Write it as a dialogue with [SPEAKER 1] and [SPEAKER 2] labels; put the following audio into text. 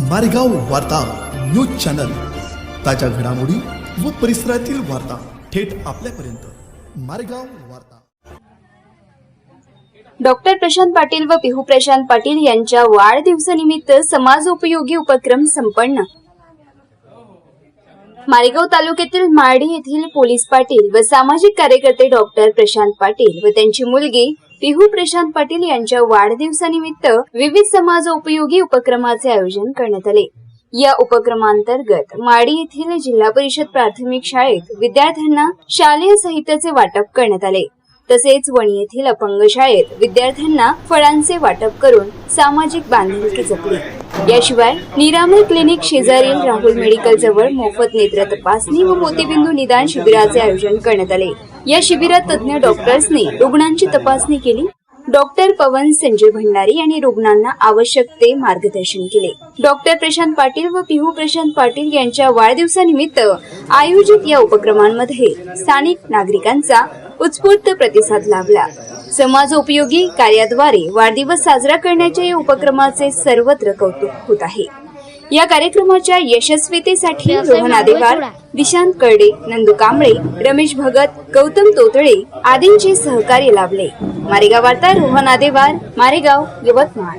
[SPEAKER 1] मारेगाव वार्ता news channel. ताज्या घडामोडी व परिसरातील वार्ता थेट आपल्यापर्यंत. मारेगाव वार्ता.
[SPEAKER 2] डॉक्टर प्रशांत पाटील व पिहू प्रशांत पाटील यांच्या वाढदिवसानिमित्त समाजोपयोगी उपक्रम संपन्न. मारेगाव तालुक्यातील मारडी येथील पोलीस पाटील व सामाजिक कार्यकर्ते डॉक्टर प्रशांत पाटील व त्यांची मुलगी पिहू प्रशांत पाटील यांच्या वाढदिवसानिमित्त विविध समाजोपयोगी उपक्रमाचे आयोजन करण्यात आले. या उपक्रमांतर्गत माडी येथील जिल्हा परिषद प्राथमिक शाळेत विद्यार्थ्यांना शालेय साहित्याचे वाटप करण्यात आले. तसेच वणी येथील अपंग शाळेत विद्यार्थ्यांना फळांचे वाटप करून सामाजिक बांधिलकी जपली. याशिवाय निरामय क्लिनिक शेजारील राहुल मेडिकल जवळ मोफत नेत्र तपासणी व मोतीबिंदू निदान शिबिराचे आयोजन करण्यात आले. या शिबिरात तज्ज्ञ डॉक्टर्सनी रुग्णांची तपासणी केली. डॉक्टर पवन संजय भंडारी यांनी रुग्णांना आवश्यक ते मार्गदर्शन केले. डॉक्टर प्रशांत पाटील व पिहू प्रशांत पाटील यांच्या वाढदिवसानिमित्त आयोजित या उपक्रमांमध्ये स्थानिक नागरिकांचा उत्स्फूर्त प्रतिसाद लाभला. समाजोपयोगी कार्याद्वारे वाढदिवस साजरा करण्याच्या या उपक्रमाचे सर्वत्र कौतुक होत आहे. या कार्यक्रमाच्या यशस्वीतेसाठी रोहन आदेवार दिशांत कर्डे नंदू कांबळे रमेश भगत गौतम तोतळे आदींचे सहकार्य लाभले. मारेगाव वार्ता रोहन आदेवार मारेगाव यवतमाळ.